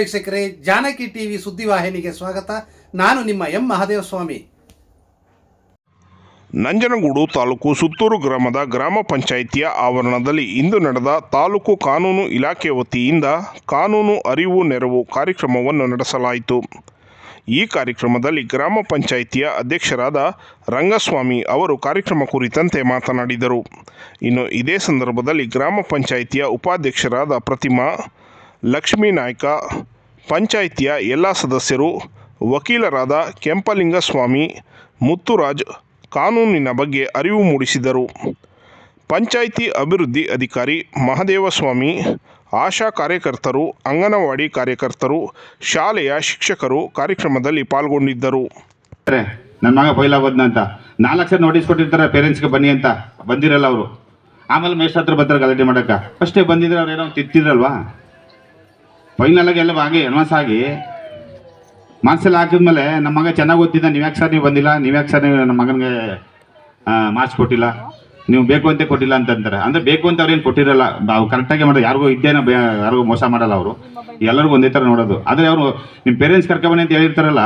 ವೀಕ್ಷಕರೇ, ಜಾನಕಿ ಟಿವಿ ಸುದ್ದಿವಾಹಿನಿಗೆ ಸ್ವಾಗತ. ನಾನು ನಿಮ್ಮ ಎಂ ಮಹಾದೇವ ಸ್ವಾಮಿ ನಂಜನಗೂಡು ತಾಲೂಕು ಸುತ್ತೂರು ಗ್ರಾಮದ ಗ್ರಾಮ ಪಂಚಾಯಿತಿಯ ಆವರಣದಲ್ಲಿ ಇಂದು ನಡೆದ ತಾಲೂಕು ಕಾನೂನು ಇಲಾಖೆ ವತಿಯಿಂದ ಕಾನೂನು ಅರಿವು ನೆರವು ಕಾರ್ಯಕ್ರಮವನ್ನು ನಡೆಸಲಾಯಿತು. ಈ ಕಾರ್ಯಕ್ರಮದಲ್ಲಿ ಗ್ರಾಮ ಪಂಚಾಯಿತಿಯ ಅಧ್ಯಕ್ಷರಾದ ರಂಗಸ್ವಾಮಿ ಅವರು ಕಾರ್ಯಕ್ರಮ ಕುರಿತಂತೆ ಮಾತನಾಡಿದರು. ಇನ್ನು ಇದೇ ಸಂದರ್ಭದಲ್ಲಿ ಗ್ರಾಮ ಪಂಚಾಯಿತಿಯ ಉಪಾಧ್ಯಕ್ಷರಾದ ಪ್ರತಿಮಾ, ಲಕ್ಷ್ಮೀ ನಾಯ್ಕ ಪಂಚಾಯಿತಿಯ ಎಲ್ಲ ಸದಸ್ಯರು, ವಕೀಲರಾದ ಕೆಂಪಲಿಂಗಸ್ವಾಮಿ, ಮುತ್ತುರಾಜ್ ಕಾನೂನಿನ ಬಗ್ಗೆ ಅರಿವು ಮೂಡಿಸಿದರು. ಪಂಚಾಯಿತಿ ಅಭಿವೃದ್ಧಿ ಅಧಿಕಾರಿ ಮಹದೇವಸ್ವಾಮಿ, ಆಶಾ ಕಾರ್ಯಕರ್ತರು, ಅಂಗನವಾಡಿ ಕಾರ್ಯಕರ್ತರು, ಶಾಲೆಯ ಶಿಕ್ಷಕರು ಕಾರ್ಯಕ್ರಮದಲ್ಲಿ ಪಾಲ್ಗೊಂಡಿದ್ದರು. ನನ್ನ ಮಗ ಫೈಲ್ ಅಂತ. ನಾಲ್ಕು ಸರ್ ನೋಟಿಸ್ ಕೊಟ್ಟಿರ್ತಾರೆ, ಪೇರೆಂಟ್ಸ್ಗೆ ಬನ್ನಿ ಅಂತ. ಬಂದಿರಲ್ಲ ಅವರು. ಆಮೇಲೆ ಮೇಷ್ಟ್ರ ಹತ್ರ ಬರ್ತಾರೆ ಗಲಾಟೆ ಮಾಡೋಕ್ಕೆ. ಅಷ್ಟೇ ಬಂದಿದ್ರೆ ಅವ್ರು ಏನೋ ತಿತ್ತಿದ್ರಲ್ವಾ ಫೈನಲ್ ಆಗಿ ಎಲ್ಲ ಹಾಗೆ ಅಡ್ವಾನ್ಸ್ ಆಗಿ ಮಾರ್ಕ್ಸೆಲ್ಲ ಹಾಕಿದ್ಮೇಲೆ ನಮ್ಮ ಮಗ ಚೆನ್ನಾಗಿ ಓದ್ತಿದ್ದ. ನೀವ್ಯಾಕೆ ಸರ್ ನೀವು ಬಂದಿಲ್ಲ? ನೀವು ಯಾಕೆ ಸರ್ ನೀವು ನಮ್ಮ ಮಗನಿಗೆ ಮಾರ್ಕ್ಸ್ ಕೊಟ್ಟಿಲ್ಲ? ನೀವು ಬೇಕು ಅಂತ ಕೊಟ್ಟಿಲ್ಲ ಅಂತಂತಾರೆ ಅಂದ್ರೆ ಬೇಕು ಅಂತ ಅವ್ರೇನು ಕೊಟ್ಟಿರಲ್ಲ. ನಾವು ಕರೆಕ್ಟಾಗಿ ಮಾಡೋದು ಯಾರಿಗೂ ಇದ್ದೇನೋ ಯಾರಿಗೂ ಮೋಸ ಮಾಡಲ್ಲ ಅವರು. ಎಲ್ಲರಿಗೂ ಒಂದೇ ಥರ ನೋಡೋದು. ಆದರೆ ಅವರು ನಿಮ್ಮ ಪೇರೆಂಟ್ಸ್ ಕರ್ಕೊಬನ್ನಿ ಅಂತ ಹೇಳಿರ್ತಾರಲ್ಲ,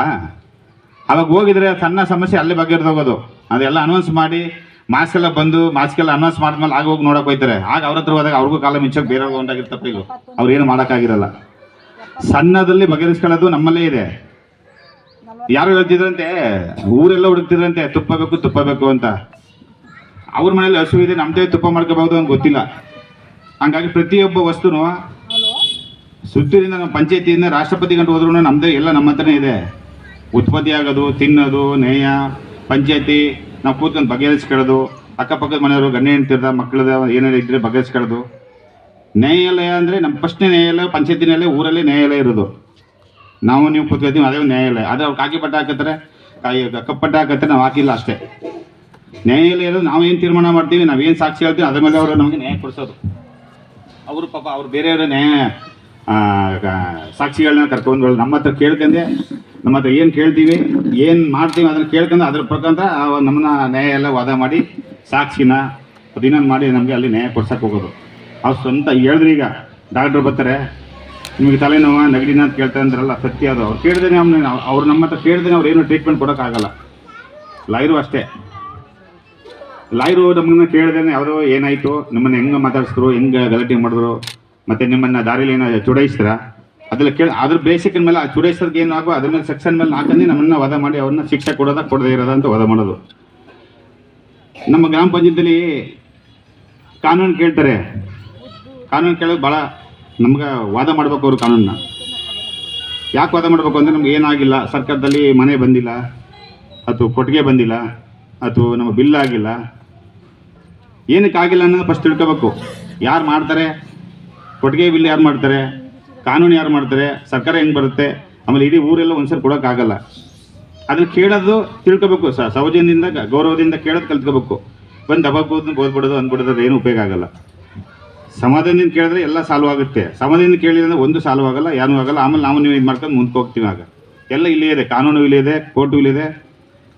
ಅವಾಗ ಹೋಗಿದ್ರೆ ಸಣ್ಣ ಸಮಸ್ಯೆ ಅಲ್ಲೇ ಬಗೆಹರಿದೋಗೋದು ಅದೆಲ್ಲ ಅನೌನ್ಸ್ ಮಾಡಿ ಮಾಸ್ಕ್ ಎಲ್ಲ ಬಂದು ಮಾಸ್ಕೆಲ್ಲ ಅನೌನ್ಸ್ ಮಾಡಿದ್ಮೇಲೆ ಆಗ ಹೋಗಿ ನೋಡೋಕೆ ಹೋಯ್ತಾರೆ ಆಗ ಅವ್ರ ಹತ್ರ ಹೋದಾಗ ಅವ್ರಿಗೂ ಕಾಲ ಮಿಂಚೋಕೆ ಬೇರೆ ಒಂದಾಗಿರ್ತಪ್ಪ ಈಗ ಅವ್ರು ಏನು ಮಾಡೋಕ್ಕಾಗಿರಲ್ಲ. ಸಣ್ಣದಲ್ಲಿ ಬಗೆಹರಿಸ್ಕೊಳ್ಳೋದು ನಮ್ಮಲ್ಲೇ ಇದೆ. ಯಾರು ಹೇಳ್ತಿದ್ರಂತೆ? ಊರೆಲ್ಲ ಹುಡುಕ್ತಿದ್ರಂತೆ ತುಪ್ಪ ಬೇಕು ತುಪ್ಪ ಬೇಕು ಅಂತ. ಅವ್ರ ಮನೇಲಿ ಹಸು ಇದೆ, ನಮ್ದೇ ತುಪ್ಪ ಮಾಡ್ಕೋಬಹುದು ಅಂತ ಗೊತ್ತಿಲ್ಲ. ಹಂಗಾಗಿ ಪ್ರತಿಯೊಬ್ಬ ವಸ್ತುನು ಸುತ್ತಿನಿಂದ ನಮ್ಮ ಪಂಚಾಯತಿಯಿಂದ ರಾಷ್ಟ್ರಪತಿ ಗಂಟು ಹೋದ್ರು ನಮ್ದೇ, ಎಲ್ಲ ನಮ್ಮ ಹತ್ರನೇ ಇದೆ. ಉತ್ಪತ್ತಿ ಆಗೋದು, ತಿನ್ನೋದು, ನೇಯ, ಪಂಚಾಯತಿ, ನಾವು ಕೂತ್ಕೊಂಡು ಬಗೆಹರಿಸ್ಕೊಳ್ಳೋದು, ಅಕ್ಕಪಕ್ಕದ ಮನೆಯವರು ಗಂಡ ಹೆಂಡ್ತಿರ್ದ, ಮಕ್ಕಳದ ಏನೇನು ಇದ್ರೆ ಬಗೆಹರಿಸ್ಕೊಳ್ಳೋದು. ನ್ಯಾಯಾಲಯ ಅಂದರೆ ನಮ್ಮ ಫಸ್ಟ್ನೇ ನ್ಯಾಯಾಲಯ, ಪಂಚಾಯತಿ ನ್ಯಾಯಾಲಯ, ಊರಲ್ಲಿ ನ್ಯಾಯಾಲಯ ಇರೋದು. ನಾವು ನೀವು ಕೂತ್ಕೋತೀವಿ ಅದೇ ನ್ಯಾಯಾಲಯ. ಅದೇ ಅವ್ರು ಕಾಕಿ ಪಟ್ಟ ಹಾಕತ್ತಾರೆ, ಕಾಯಿ ಕಪ್ಪಟ್ಟ ಹಾಕತ್ತಾರೆ, ನಾವು ಹಾಕಿಲ್ಲ ಅಷ್ಟೇ. ನ್ಯಾಯಾಲಯ ನಾವು ಏನು ತೀರ್ಮಾನ ಮಾಡ್ತೀವಿ ನಾವೇನು ಸಾಕ್ಷಿ ಹೇಳ್ತೀವಿ, ಅದ್ರ ಮೇಲೆ ಅವರು ನಮಗೆ ನ್ಯಾಯ ಕೊಡಿಸೋದು. ಅವರು ಪಾಪ ಅವ್ರು ಬೇರೆಯವರ ನ್ಯಾಯ ಸಾಕ್ಷಿಗಳನ್ನ ಕರ್ಕೊಂಡು ನಮ್ಮ ಹತ್ರ ಕೇಳ್ಕೊಂಡೆ, ನಮ್ಮ ಹತ್ರ ಏನು ಕೇಳ್ತೀವಿ, ಏನು ಮಾಡ್ತೀವಿ ಅದನ್ನ ಕೇಳ್ಕೊಂಡು ಅದ್ರ ಪ್ರಕಾರ ನಮ್ಮನ್ನ ನ್ಯಾಯ ಎಲ್ಲ ವಾದ ಮಾಡಿ, ಸಾಕ್ಷಿನ ಅದಿನ್ನೊಂದು ಮಾಡಿ ನಮಗೆ ಅಲ್ಲಿ ನ್ಯಾಯ ಕೊಡ್ಸಕ್ಕೆ ಹೋಗೋದು. ಅವ್ರು ಸ್ವಂತ ಹೇಳಿದ್ರಿ ಈಗ ಡಾಕ್ಟ್ರ್ ಬರ್ತಾರೆ, ನಿಮಗೆ ತಲೆನೋವ, ನೆಗಡಿನ ಅಂತ ಕೇಳ್ತಾ ಅಂದ್ರಲ್ಲ, ಸತ್ಯ ಅದು. ಅವ್ರು ಕೇಳಿದ್ರೆ ಅವ್ನ ಅವ್ರು ನಮ್ಮ ಹತ್ರ ಕೇಳಿದ್ರೆ ಅವ್ರು ಏನು ಟ್ರೀಟ್ಮೆಂಟ್ ಕೊಡೋಕ್ಕಾಗಲ್ಲ. ಲಾಯರು ಅಷ್ಟೇ. ಲಾಯರು ನಮ್ಮನ್ನ ಕೇಳಿದ್ರೆ ಅವರು ಏನಾಯ್ತು, ನಿಮ್ಮನ್ನು ಹೆಂಗೆ ಮಾತಾಡಿಸಿದ್ರು, ಹೆಂಗೆ ಗಲಾಟೆ ಮಾಡಿದ್ರು, ಮತ್ತೆ ನಿಮ್ಮನ್ನ ದಾರಿಲಿ ಏನೋ ಚುಡಾಯಿಸ್ತೀರ ಅದೆಲ್ಲ ಕೇಳಿ, ಅದ್ರ ಬೇಸಿಕ್ ಮೇಲೆ ಆ ಚುಡಾಯಿಸೋದಕ್ಕೆ ಏನು ಆಗೋ ಅದ್ರ ಮೇಲೆ ಸೆಕ್ಷನ್ ಮೇಲೆ ಹಾಕಂದು ನಮ್ಮನ್ನ ವಾದ ಮಾಡಿ ಅವ್ರನ್ನ ಶಿಕ್ಷೆ ಕೊಡೋದ, ಕೊಡದೇ ಇರೋದ ಅಂತ ವಾದ ಮಾಡೋದು. ನಮ್ಮ ಗ್ರಾಮ ಪಂಚಾಯತಿಲಿ ಕಾನೂನು ಕೇಳ್ತಾರೆ. ಕಾನೂನು ಕೇಳೋದು ಭಾಳ ನಮ್ಗೆ ವಾದ ಮಾಡ್ಬೇಕು ಅವರು ಕಾನೂನನ್ನ. ಯಾಕೆ ವಾದ ಮಾಡಬೇಕು ಅಂದರೆ ನಮ್ಗೆ ಏನಾಗಿಲ್ಲ, ಸರ್ಕಾರದಲ್ಲಿ ಮನೆ ಬಂದಿಲ್ಲ, ಅಥವಾ ಕೊಟ್ಟಿಗೆ ಬಂದಿಲ್ಲ, ಅಥವಾ ನಮ್ಮ ಬಿಲ್ ಆಗಿಲ್ಲ. ಏನಕ್ಕೆ ಆಗಿಲ್ಲ ಅನ್ನೋದು ಫಸ್ಟ್ ತಿಳ್ಕೊಬೇಕು. ಯಾರು ಮಾಡ್ತಾರೆ? ಕೊಟ್ಟಿಗೆ ಬಿಲ್ ಯಾರು ಮಾಡ್ತಾರೆ? ಕಾನೂನು ಯಾರು ಮಾಡ್ತಾರೆ? ಸರ್ಕಾರ ಹೆಂಗೆ ಬರುತ್ತೆ? ಆಮೇಲೆ ಇಡೀ ಊರೆಲ್ಲ ಒಂದ್ಸರಿ ಕೊಡೋಕ್ಕಾಗಲ್ಲ. ಅದನ್ನು ಕೇಳೋದು ತಿಳ್ಕೊಬೇಕು. ಸಹ ಸೌಜನ್ಯದಿಂದ, ಗೌರವದಿಂದ ಕೇಳೋದು ಕಲ್ತ್ಕೋಬೇಕು. ಬಂದು ದಬಾಕೋದು ಓದ್ಬಿಡೋದು ಅಂದ್ಬಿಡೋದು ಏನು ಉಪಯೋಗ ಆಗಲ್ಲ. ಸಮಾಧಾನದಿಂದ ಕೇಳಿದ್ರೆ ಎಲ್ಲ ಸಾಲ್ವ್ ಆಗುತ್ತೆ ಸಮಾಧಾನದಿಂದ ಕೇಳಿದ್ರೆ ಒಂದು ಸಾಲ್ವ್ ಆಗಲ್ಲ ಏನೂ ಆಗಲ್ಲ. ಆಮೇಲೆ ನಾವು ನೀವು ಇದು ಮಾಡ್ಕೊಂಡು ಮುಂದಕ್ಕೆ ಹೋಗ್ತೀವಿ ಆಗ. ಎಲ್ಲ ಇಲ್ಲೇ ಇದೆ, ಕಾನೂನು ಇಲ್ಲಿದೆ ಕೋರ್ಟು ಇಲ್ಲಿದೆ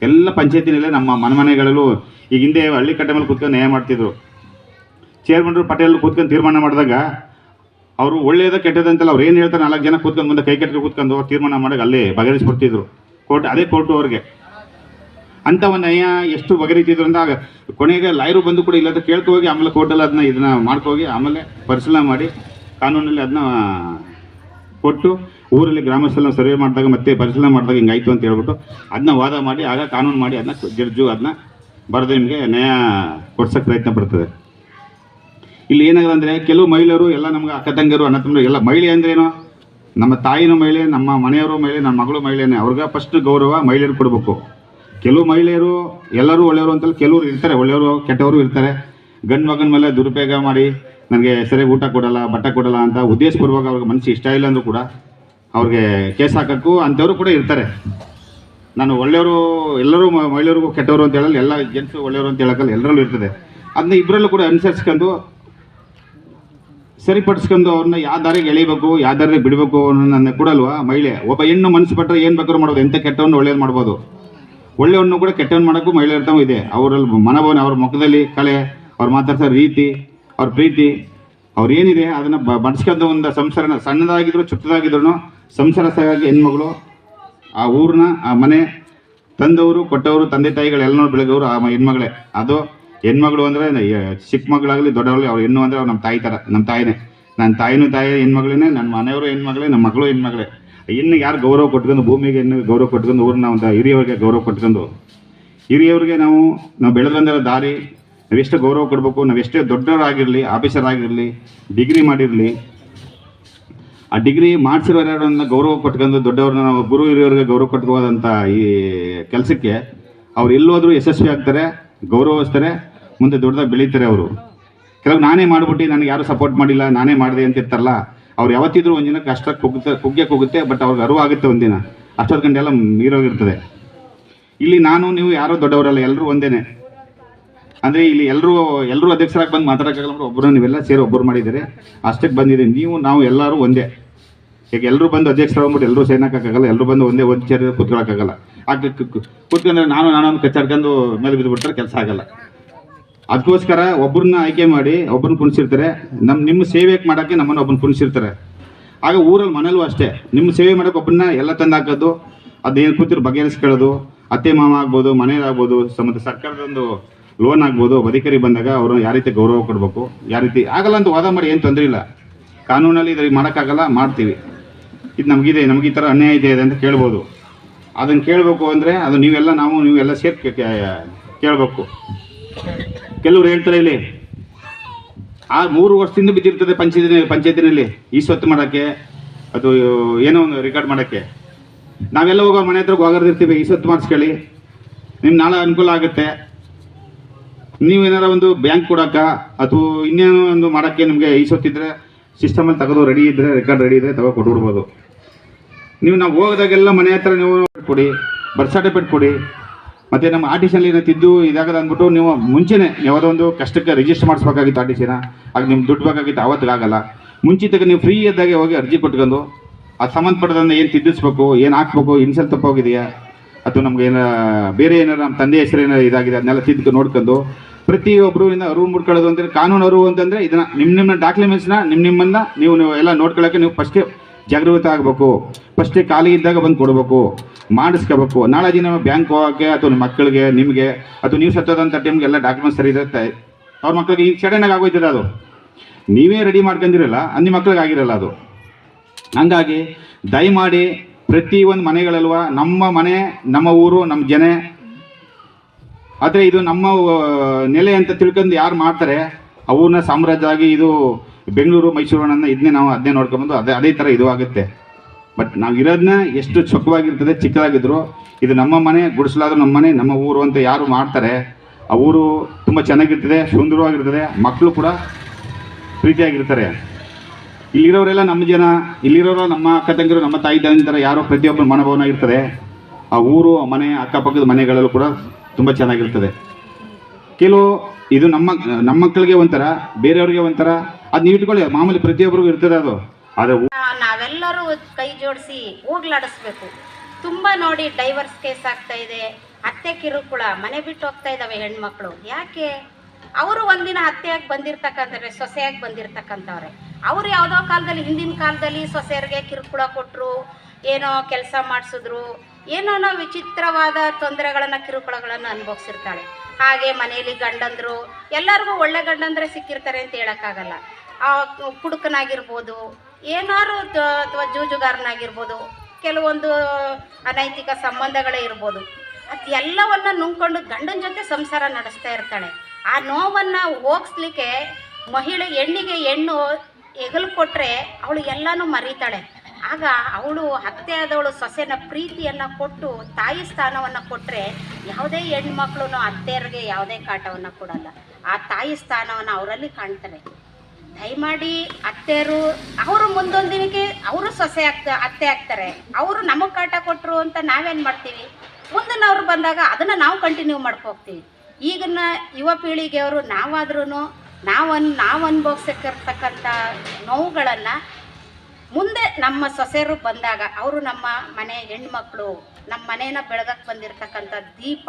ಎಲ್ಲ ಪಂಚಾಯತಿನಲ್ಲೇ ನಮ್ಮ ಮನೆಮನೆಗಳಲ್ಲೂ ಈಗ ಹಿಂದೆ ಹಳ್ಳಿ ಕಟ್ಟೆ ಮೇಲೆ ಕೂತ್ಕೊಂಡು ನ್ಯಾಯ ಮಾಡ್ತಿದ್ರು. ಚೇರ್ಮನ್ರು ಪಟೇಲ್ ಕೂತ್ಕೊಂಡು ತೀರ್ಮಾನ ಮಾಡಿದಾಗ ಅವರು ಒಳ್ಳೆಯದ ಕೆಟ್ಟದಂತೆಲ್ಲ, ಅವ್ರು ಏನು ಹೇಳ್ತಾರೆ ನಾಲ್ಕು ಜನ ಕೂತ್ಕೊಂಡು ಮುಂದೆ ಕೈ ಕಟ್ಟಿ ಕೂತ್ಕೊಂಡು ತೀರ್ಮಾನ ಮಾಡಿ ಅಲ್ಲೇ ಬಗೆಹರಿಸ್ಬಿಡ್ತಿದ್ರು. ಕೋರ್ಟ್, ಅದೇ ಕೋರ್ಟು ಅವ್ರಿಗೆ. ಅಂತ ಒಂದು ನ್ಯಾಯ ಎಷ್ಟು ಬಗರಿತಿದ್ರು ಅಂದ್ರೆ ಆಗ ಕೊನೆಗೆ ಲಾಯರು ಬಂದು ಕೂಡ ಇಲ್ಲದ ಕೇಳ್ಕೊ ಹೋಗಿ, ಆಮೇಲೆ ಕೋರ್ಟಲ್ಲಿ ಅದನ್ನ ಇದನ್ನ ಮಾಡ್ಕೋಗಿ ಆಮೇಲೆ ಪರಿಶೀಲನೆ ಮಾಡಿ ಕಾನೂನಲ್ಲಿ ಅದನ್ನ ಕೊಟ್ಟು ಊರಲ್ಲಿ ಗ್ರಾಮಸ್ಥರನ್ನ ಸರ್ವೆ ಮಾಡಿದಾಗ ಮತ್ತೆ ಪರಿಶೀಲನೆ ಮಾಡಿದಾಗ ಹಿಂಗಾಯ್ತು ಅಂತ ಹೇಳ್ಬಿಟ್ಟು ಅದನ್ನ ವಾದ ಮಾಡಿ, ಆಗ ಕಾನೂನು ಮಾಡಿ ಅದನ್ನ ಜಡ್ಜು ಅದನ್ನ ಬರೆದು ನಿಮಗೆ ನ್ಯಾಯ ಕೊಡ್ಸೋಕ್ಕೆ ಪ್ರಯತ್ನ ಪಡ್ತದೆ. ಇಲ್ಲಿ ಏನಾಗಿದೆ ಅಂದರೆ ಕೆಲವು ಮಹಿಳೆಯರು ಎಲ್ಲ ನಮ್ಗೆ ಅಕ್ಕ ತಂಗಿಯರು, ಅಣ್ಣ ತಮ್ಮರು ಎಲ್ಲ ಮಹಿಳೆ ಅಂದ್ರೇನು ನಮ್ಮ ತಾಯಿನೂ ಮಹಿಳೆ, ನಮ್ಮ ಮನೆಯವರು ಮಹಿಳೆ, ನಮ್ಮ ಮಗಳು ಮಹಿಳೆನೇ. ಅವ್ರಿಗೆ ಫಸ್ಟ್ ಗೌರವ ಮಹಿಳೆಯರು ಕೊಡಬೇಕು. ಕೆಲವು ಮಹಿಳೆಯರು, ಎಲ್ಲರೂ ಒಳ್ಳೆಯವರು ಅಂತ ಕೆಲವರು ಇರ್ತಾರೆ, ಒಳ್ಳೆಯವರು ಕೆಟ್ಟವರು ಇರ್ತಾರೆ. ಗಂಡು ಮಗನ ಮೇಲೆ ದುರುಪಯೋಗ ಮಾಡಿ ನನಗೆ ಸರಿಯಾಗಿ ಊಟ ಕೊಡಲ್ಲ, ಬಟ್ಟೆ ಕೊಡಲ್ಲ ಅಂತ ಉದ್ದೇಶಪೂರ್ವಕ ಅವ್ರಿಗೆ ಮನಸ್ಸು ಇಷ್ಟ ಇಲ್ಲ ಅಂದರೂ ಕೂಡ ಅವ್ರಿಗೆ ಕೇಸ್ ಹಾಕೋಕ್ಕೂ ಅಂಥವರು ಕೂಡ ಇರ್ತಾರೆ. ನಾನು ಒಳ್ಳೆಯವರು, ಎಲ್ಲರೂ ಮಹಿಳೆಯರಿಗೂ ಕೆಟ್ಟವರು ಅಂತ ಹೇಳಲ್ಲ, ಎಲ್ಲ ಜೆಂಟ್ಸು ಒಳ್ಳೆಯವರು ಅಂತ ಹೇಳಕ್ಕಲ್ಲ, ಎಲ್ಲರಲ್ಲೂ ಇರ್ತದೆ. ಅದನ್ನ ಇಬ್ಬರಲ್ಲೂ ಕೂಡ ಅನುಸರಿಸ್ಕೊಂಡು ಸರಿಪಡಿಸ್ಕೊಂಡು ಅವ್ರನ್ನ ಯಾವ ದಾರಿಗೆ ಎಳಿಬೇಕು, ಯಾವ ದಾರಿಗೆ ಬಿಡಬೇಕು ಅನ್ನೋದನ್ನ ಕೂಡಲ್ವ ಮಹಿಳೆ, ಒಬ್ಬ ಹೆಣ್ಣು ಮನಸ್ಸು ಪಟ್ಟರೆ ಏನು ಬೇಕಾದ್ರೂ ಮಾಡೋದು ಎಂಥ ಕೆಟ್ಟವನ್ನು ಒಳ್ಳೇದು ಮಾಡ್ಬೋದು. ಒಳ್ಳೆಯವನ್ನು ಕೂಡ ಕೆಟ್ಟವನ್ನು ಮಾಡೋಕ್ಕೂ ಮಹಿಳೆಯರ ತಮ್ಮ ಇದೆ. ಅವರಲ್ಲಿ ಮನೋಭಾವನೆ, ಅವ್ರ ಮುಖದಲ್ಲಿ ಕಲೆ, ಅವ್ರು ಮಾತಾಡ್ಸೋ ರೀತಿ, ಅವ್ರ ಪ್ರೀತಿ ಅವ್ರೇನಿದೆ ಅದನ್ನು ಬ ಬಡಿಸ್ಕೊಂಡ ಒಂದು ಸಂಸಾರನ ಸಣ್ಣದಾಗಿದ್ರು ಸಂಸಾರ ಸಹಾಗಿ ಹೆಣ್ಮಗಳು, ಆ ಊರನ್ನ ಆ ಮನೆ ತಂದವರು, ಕೊಟ್ಟವರು, ತಂದೆ ತಾಯಿಗಳೆಲ್ಲನೂ ಬೆಳಗವರು ಆ ಹೆಣ್ಮಗಳೇ. ಅದು ಹೆಣ್ಮಗಳು ಅಂದರೆ ಚಿಕ್ಕ ಮಗಳಾಗಲಿ ದೊಡ್ಡವರಾಗಲಿ ಅವ್ರು ಹೆಣ್ಣು ಅಂದರೆ ಅವ್ರು ನಮ್ಮ ತಾಯಿ ಥರ ನಮ್ಮ ತಾಯಿನೇ. ನನ್ನ ತಾಯಿನೂ ತಾಯಿ ಹೆಣ್ಮಗಳೇ ನನ್ನ ಮನೆಯವರು ಹೆಣ್ಮಗಳೇ ನಮ್ಮ ಮಗಳು ಹೆಣ್ಮಗಳೇ. ಹೆಣ್ಣಿಗೆ ಯಾರು ಗೌರವ ಕೊಟ್ಕೊಂಡು ಭೂಮಿಗೆ ಇನ್ನು ಗೌರವ ಕೊಟ್ಕೊಂಡು ಊರನ್ನ ಒಂದು ಹಿರಿಯವ್ರಿಗೆ ಗೌರವ ಕೊಟ್ಕೊಂಡು, ಹಿರಿಯವ್ರಿಗೆ ನಾವು ನಾವು ಬೆಳೆದಂದರೆ ದಾರಿ, ನಾವೆಷ್ಟು ಗೌರವ ಕೊಡಬೇಕು, ನಾವೆಷ್ಟೇ ದೊಡ್ಡವರಾಗಿರಲಿ ಆಫೀಸರ್ ಆಗಿರಲಿ ಡಿಗ್ರಿ ಮಾಡಿರಲಿ, ಆ ಡಿಗ್ರಿ ಮಾಡಿಸಿರೋರನ್ನ ಗೌರವ ಕೊಟ್ಕೊಂಡು ದೊಡ್ಡವ್ರನ್ನ ನಾವು ಗುರು ಹಿರಿಯವ್ರಿಗೆ ಗೌರವ ಕೊಟ್ಕೋದಂಥ ಈ ಕೆಲಸಕ್ಕೆ, ಅವ್ರು ಎಲ್ಲೋದ್ರೂ ಯಶಸ್ವಿ ಆಗ್ತಾರೆ, ಗೌರವಿಸ್ತಾರೆ, ಮುಂದೆ ದೊಡ್ಡದಾಗಿ ಬೆಳೀತಾರೆ ಅವರು. ಕೆಲವು ನಾನೇ ಮಾಡಿಬಿಟ್ಟು ನನಗೆ ಯಾರು ಸಪೋರ್ಟ್ ಮಾಡಿಲ್ಲ, ನಾನೇ ಮಾಡಿದೆ ಅಂತ ಇರ್ತಾರಲ್ಲ ಅವ್ರು ಯಾವತ್ತಿದ್ರೂ ಒಂದಿನ ಕಷ್ಟ ಕುಗ್ಗುತ್ತೆ ಕುಗ್ಗಕ್ಕೆ ಹೋಗುತ್ತೆ ಬಟ್ ಅವ್ರಿಗೆ ಅರಿವು ಆಗುತ್ತೆ ಒಂದಿನ ಅಷ್ಟೊತ್ತು ಗಂಟೆ ಎಲ್ಲ ಮೀರೋಗಿರ್ತದೆ. ಇಲ್ಲಿ ನಾನು, ನೀವು ಯಾರೋ ದೊಡ್ಡವರಲ್ಲ ಎಲ್ಲರೂ ಒಂದೇನೆ. ಅಂದರೆ ಇಲ್ಲಿ ಎಲ್ಲರೂ ಎಲ್ಲರೂ ಅಧ್ಯಕ್ಷರಾಗಿ ಬಂದು ಮಾತಾಡೋಕ್ಕಾಗಲ್ಲ ಒಬ್ಬರು ನೀವೆಲ್ಲ ಸೇರಿ ಒಬ್ಬರು ಮಾಡಿದ್ದೀರಿ. ಅಷ್ಟಕ್ಕೆ ಬಂದಿದ್ದೀನಿ ನೀವು, ನಾವು ಎಲ್ಲರೂ ಒಂದೇ. ಈಗ ಎಲ್ಲರೂ ಬಂದು ಅಧ್ಯಕ್ಷರಾಗ್ಬಿಟ್ಟು ಎಲ್ಲರೂ ಸೇನಕ್ಕಾಗಲ್ಲ ಎಲ್ಲರೂ ಬಂದು ಒಂದೇ ಒಂದು ಚೇರ್ ಕೂತ್ಕೊಳ್ಳೋಕ್ಕಾಗಲ್ಲ ಆಗ ಕೂತ್ಕೊಂಡ್ರೆ ನಾನು, ನಾನೊಂದು ಕಚ್ಚಾಡ್ಕೊಂಡು ಮೇಲೆ ಬಿದ್ದುಬಿಟ್ರೆ ಕೆಲಸ ಆಗಲ್ಲ. ಅದಕ್ಕೋಸ್ಕರ ಒಬ್ಬರನ್ನ ಆಯ್ಕೆ ಮಾಡಿ ಒಬ್ಬರನ್ನ ಕುಣಿಸಿರ್ತಾರೆ. ನಮ್ಮ ನಿಮ್ಮ ಸೇವೆ ಮಾಡೋಕ್ಕೆ ನಮ್ಮನ್ನು ಒಬ್ಬನ ಕುಣಿಸಿರ್ತಾರೆ. ಆಗ ಊರಲ್ಲಿ ಮನೇಲೂ ಅಷ್ಟೇ. ನಿಮ್ಮ ಸೇವೆ ಮಾಡೋಕೆ ಒಬ್ಬರನ್ನ ಎಲ್ಲ ತಂದು ಹಾಕೋದು, ಅದೇನು ಕೂತಿರು ಬಗೆಹರಿಸ್ಕೊಳ್ಳೋದು ಅತ್ತೆ, ಮಾವ ಆಗ್ಬೋದು ಮನೆಯಲ್ಲಾಗ್ಬೋದು ಮತ್ತೆ ಸರ್ಕಾರದೊಂದು ಲೋನ್ ಆಗ್ಬೋದು, ಅಧಿಕಾರಿ ಬಂದಾಗ ಅವರು ಯಾವ ರೀತಿ ಗೌರವ ಕೊಡಬೇಕು, ಯಾವ ರೀತಿ ಆಗಲ್ಲ ಅಂತ ವಾದ ಮಾಡಿ ಏನು ತೊಂದರೆ ಇಲ್ಲ. ಕಾನೂನಲ್ಲಿ ಇದ್ರಿಗೆ ಮಾಡೋಕ್ಕಾಗಲ್ಲ, ಮಾಡ್ತೀವಿ. ಇದು ನಮಗಿದೆ, ನಮಗೆ ಈ ಥರ ಅನ್ಯಾಯ ಇದೆ ಅಂತ ಕೇಳ್ಬೋದು. ಅದನ್ನು ಕೇಳಬೇಕು ಅಂದರೆ ಅದು ನೀವೆಲ್ಲ ನಾವು, ನೀವೆಲ್ಲ ಸೇರಿ ಕೇಳಬೇಕು. ಕೆಲವ್ರು ಹೇಳ್ತಾರೆ ಇಲ್ಲಿ, ಆ ಮೂರು ವರ್ಷದಿಂದ ಬಿದ್ದಿರ್ತದೆ ಪಂಚಾಯತಿ ಪಂಚಾಯತಿನಲ್ಲಿ ಈ ಸ್ವತ್ತು ಮಾಡೋಕ್ಕೆ, ಅದು ಏನೋ ಒಂದು ರೆಕಾರ್ಡ್ ಮಾಡೋಕ್ಕೆ. ನಾವೆಲ್ಲ ಹೋಗೋ ಮನೆ ಹತ್ರ ಹೋಗೋದಿರ್ತೀವಿ, ಈ ಸ್ವತ್ತು ಮಾಡಿಸ್ಕೊಳ್ಳಿ. ನಿಮ್ಗೆ ನಾಳೆ ಅನುಕೂಲ ಆಗುತ್ತೆ. ನೀವೇನಾರ ಒಂದು ಬ್ಯಾಂಕ್ ಕೊಡೋಕ್ಕೆ ಅಥವಾ ಇನ್ನೇನೋ ಒಂದು ಮಾಡೋಕ್ಕೆ ನಿಮಗೆ ಈ ಸ್ವತ್ತಿದ್ರೆ ಸಿಸ್ಟಮಲ್ಲಿ ತಗೋದು ರೆಡಿ ಇದ್ದರೆ ರೆಕಾರ್ಡ್ ರೆಡಿ ಇದ್ದರೆ ತಗೋ ಕೊಟ್ಬಿಡ್ಬೋದು. ನೀವು ನಾವು ಹೋಗೋದಾಗೆಲ್ಲ ಮನೆ ಹತ್ರ ನೀವು ಕೊಡಿ ಬರ್ತ್ ಸರ್ಟಿಫಿಕೇಟ್ ಕೊಡಿ ಮತ್ತು ನಮ್ಮ ಆರ್ ಟಿ ಸಿಯಲ್ಲಿ ಏನೋ ತಿದ್ದು ಇದಾಗದ ಅಂದ್ಬಿಟ್ಟು ನೀವು ಮುಂಚೆನೇ ಯಾವುದೋ ಒಂದು ಕಷ್ಟಕ್ಕೆ ರಿಜಿಸ್ಟರ್ ಮಾಡಿಸ್ಬೇಕಾಗಿತ್ತು ಆರ್ ಟಿ ಸಿನ ಆಗ ನಿಮ್ಗೆ ದುಡ್ಡು ಬೇಕಾಗಿತ್ತು ಆವತ್ತಿಗಾಗಲ್ಲ ಮುಂಚಿತಕ್ಕೆ ನೀವು ಫ್ರೀ ಇದ್ದಾಗೆ ಹೋಗಿ ಅರ್ಜಿ ಕೊಟ್ಕೊಂಡು, ಅದು ಸಂಬಂಧಪಟ್ಟದನ್ನು ಏನು ತಿದ್ದಿಸ್ಬೇಕು, ಏನು ಹಾಕ್ಬೇಕು, ಇನ್ಸಲ್ ತಪ್ಪೋಗಿದೆಯಾ? ಅಥವಾ ನಮ್ಗೆ ಏನ, ಬೇರೆ ಏನಾರ ನಮ್ಮ ತಂದೆ ಹೆಸರು ಏನಾರ ಇದಾಗಿದೆ, ಅದನ್ನೆಲ್ಲ ತಿದ್ದು ನೋಡ್ಕೊಂಡು ಪ್ರತಿಯೊಬ್ಬರು ಇಂದ ಅರಿವು ಮುಡ್ಕೊಳ್ಳೋದು ಅಂದರೆ, ಕಾನೂನು ಅರಿವು ಅಂತಂದರೆ ಇದನ್ನ ನಿಮ್ಮ ನಿಮ್ಮ ಡಾಕ್ಯುಮೆಂಟ್ಸ್ನ ನಿಮ್ಮ ನಿಮ್ಮನ್ನ ನೀವು ನೀವು ಎಲ್ಲ ನೋಡ್ಕೊಳ್ಳೋಕೆ ನೀವು ಫಸ್ಟೇ ಜಾಗೃತ ಆಗಬೇಕು. ಫಸ್ಟೇ ಖಾಲಿ ಇದ್ದಾಗ ಬಂದು ಕೊಡಬೇಕು. ಮಾಡಿಸ್ಕೋಬೇಕು. ನಾಳೆ ದಿನ ಬ್ಯಾಂಕ್ ಹೋಗೋಕ್ಕೆ ಅಥವಾ ನಿಮ್ಮ ಮಕ್ಕಳಿಗೆ, ನಿಮಗೆ, ಅಥವಾ ನೀವು ಸತ್ತೋದಂಥ ಟೈಮ್ಗೆ ಎಲ್ಲ ಡಾಕ್ಯುಮೆಂಟ್ಸ್ ಸರಿ ಇರುತ್ತೆ. ಅವ್ರ ಮಕ್ಕಳಿಗೆ ಈಗ ಸಡನ್ನಾಗಿ ಆಗೋಯ್ತದೆ ಅದು. ನೀವೇ ರೆಡಿ ಮಾಡ್ಕೊಂಡಿರಲ್ಲ ನಿಮ್ಮ ಮಕ್ಳಿಗೆ ಆಗಿರಲ್ಲ ಅದು. ಹಂಗಾಗಿ ದಯಮಾಡಿ ಒಂದು ಮನೆಗಳಲ್ವ, ನಮ್ಮ ಮನೆ, ನಮ್ಮ ಊರು, ನಮ್ಮ ಜನ. ಆದರೆ ಇದು ನಮ್ಮ ನೆಲೆ ಅಂತ ತಿಳ್ಕೊಂಡು ಯಾರು ಮಾಡ್ತಾರೆ, ಅವ್ರನ್ನ ಸಾಮ್ರಾಜ್ಯ ಆಗಿ ಇದು ಬೆಂಗಳೂರು ಮೈಸೂರು ಅನ್ನೋ ಇದನ್ನೇ ನಾವು ಅದನ್ನೇ ನೋಡ್ಕೊಂಬಂದು ಅದೇ ಅದೇ ಥರ ಇದು ಆಗುತ್ತೆ. ಬಟ್ ನಾವು ಇರೋದನ್ನ ಎಷ್ಟು ಚೊಕ್ಕವಾಗಿರ್ತದೆ, ಚಿಕ್ಕದಾಗಿದ್ರು, ಇದು ನಮ್ಮ ಮನೆ, ಗುಡಿಸಲಾದ್ರೂ ನಮ್ಮ ಮನೆ, ನಮ್ಮ ಊರು ಅಂತ ಯಾರು ಮಾಡ್ತಾರೆ, ಆ ಊರು ತುಂಬ ಚೆನ್ನಾಗಿರ್ತದೆ, ಸುಂದರವಾಗಿರ್ತದೆ ಮಕ್ಕಳು ಕೂಡ ಪ್ರೀತಿಯಾಗಿರ್ತಾರೆ. ಇಲ್ಲಿರೋರೆಲ್ಲ ನಮ್ಮ ಜನ, ಇಲ್ಲಿರೋರು ನಮ್ಮ ಅಕ್ಕ ತಂಗಿರು, ನಮ್ಮ ತಾಯಿ ತಂದಿರ ಯಾರೋ ಪ್ರತಿಯೊಬ್ಬರ ಮನೋಭಾವನ ಇರ್ತದೆ. ಆ ಊರು, ಆ ಮನೆ, ಅಕ್ಕಪಕ್ಕದ ಮನೆಗಳಲ್ಲೂ ಕೂಡ ತುಂಬ ಚೆನ್ನಾಗಿರ್ತದೆ. ಕೆಲವು ಇದು ನಮ್ಮ ನಮ್ಮ ಮಕ್ಕಳಿಗೆ ಒಂಥರ, ಬೇರೆಯವ್ರಿಗೆ ಒಂಥರ ಅದು ನೀವು ಇಟ್ಕೊಳ್ಳಿ, ಮಾಮೂಲಿ ಪ್ರತಿಯೊಬ್ಬರಿಗೂ ಇರ್ತದೆ ಅದು. ಆದರೆ ನಾವೆಲ್ಲರೂ ಕೈ ಜೋಡಿಸಿ ಹೋಗ್ಲಾಡಿಸ್ಬೇಕು. ತುಂಬಾ ನೋಡಿ ಡೈವರ್ಸ್ ಕೇಸ್ ಆಗ್ತಾ ಇದೆ. ಅತ್ತೆ ಕಿರುಕುಳ, ಮನೆ ಬಿಟ್ಟು ಹೋಗ್ತಾ ಇದ್ದಾವೆ ಹೆಣ್ಮಕ್ಳು. ಯಾಕೆ? ಅವರು ಒಂದಿನ ಅತ್ತೆಯಾಗಿ ಬಂದಿರ್ತಕ್ಕಂಥವ್ರೆ, ಸೊಸೆಯಾಗಿ ಬಂದಿರ್ತಕ್ಕಂಥವ್ರೆ. ಅವ್ರು ಯಾವುದೋ ಕಾಲದಲ್ಲಿ, ಹಿಂದಿನ ಕಾಲದಲ್ಲಿ ಸೊಸೆಯರಿಗೆ ಕಿರುಕುಳ ಕೊಟ್ಟರು ಏನೋ ಕೆಲಸ ಮಾಡಿಸಿದ್ರು, ಏನೋ ವಿಚಿತ್ರವಾದ ತೊಂದರೆಗಳನ್ನು, ಕಿರುಕುಳಗಳನ್ನು ಅನುಭವಿಸಿರ್ತಾಳೆ. ಹಾಗೆ ಮನೆಯಲ್ಲಿ ಗಂಡಂದ್ರು, ಎಲ್ಲರಿಗೂ ಒಳ್ಳೆ ಗಂಡಂದರೆ ಸಿಕ್ಕಿರ್ತಾರೆ ಅಂತ ಹೇಳೋಕ್ಕಾಗಲ್ಲ. ಕುಡುಕನಾಗಿರ್ಬೋದು, ಏನಾರು ಅಥವಾ ಜೂಜುಗಾರನಾಗಿರ್ಬೋದು, ಕೆಲವೊಂದು ಅನೈತಿಕ ಸಂಬಂಧಗಳೇ ಇರ್ಬೋದು ಅದೆಲ್ಲವನ್ನು ನುಂಗ್ಕೊಂಡು ಗಂಡನ ಜೊತೆ ಸಂಸಾರ ನಡೆಸ್ತಾ ಇರ್ತಾಳೆ. ಆ ನೋವನ್ನು ಹೋಗಿಸ್ಲಿಕ್ಕೆ ಮಹಿಳೆ ಹೆಣ್ಣಿಗೆ ಹೆಣ್ಣು ಹೆಗಲು ಕೊಟ್ಟರೆ ಅವಳು ಎಲ್ಲನೂ ಮರೀತಾಳೆ. ಆಗ ಅವಳು ಅತ್ತೆ ಆದವಳು ಸೊಸೆನ ಪ್ರೀತಿಯನ್ನು ಕೊಟ್ಟು ತಾಯಿ ಸ್ಥಾನವನ್ನು ಕೊಟ್ಟರೆ ಯಾವುದೇ ಹೆಣ್ಮಕ್ಳು ಅತ್ತೆಯರಿಗೆ ಯಾವುದೇ ಕಾಟವನ್ನು ಕೊಡಲ್ಲ. ಆ ತಾಯಿ ಸ್ಥಾನವನ್ನು ಅವರಲ್ಲಿ ಕಾಣ್ತಾರೆ. ದಯಮಾಡಿ ಅತ್ತೆಯರು, ಅವರು ಮುಂದೊಂದು ದಿನಕ್ಕೆ ಅವರು ಸೊಸೆ ಆಗ್ತ, ಅತ್ತೆ ಆಗ್ತಾರೆ. ಅವರು ನಮಗೆ ಕಾಟ ಕೊಟ್ಟರು ಅಂತ ನಾವೇನು ಮಾಡ್ತೀವಿ? ಮುಂದಿನವ್ರು ಬಂದಾಗ ಅದನ್ನು ನಾವು ಕಂಟಿನ್ಯೂ ಮಾಡ್ಕೋಗ್ತೀವಿ ಈಗಿನ ಯುವ ಪೀಳಿಗೆಯವರು ನಾವಾದ್ರೂ ನಾವನ್ ನಾವು ಅನುಭವಿಸಕ್ಕಿರ್ತಕ್ಕಂಥ ನೋವುಗಳನ್ನು ಮುಂದೆ ನಮ್ಮ ಸೊಸೆಯರು ಬಂದಾಗ ಅವರು ನಮ್ಮ ಮನೆ ಹೆಣ್ಮಕ್ಳು, ನಮ್ಮ ಮನೇನ ಬೆಳಗಕ್ಕೆ ಬಂದಿರತಕ್ಕಂಥ ದೀಪ,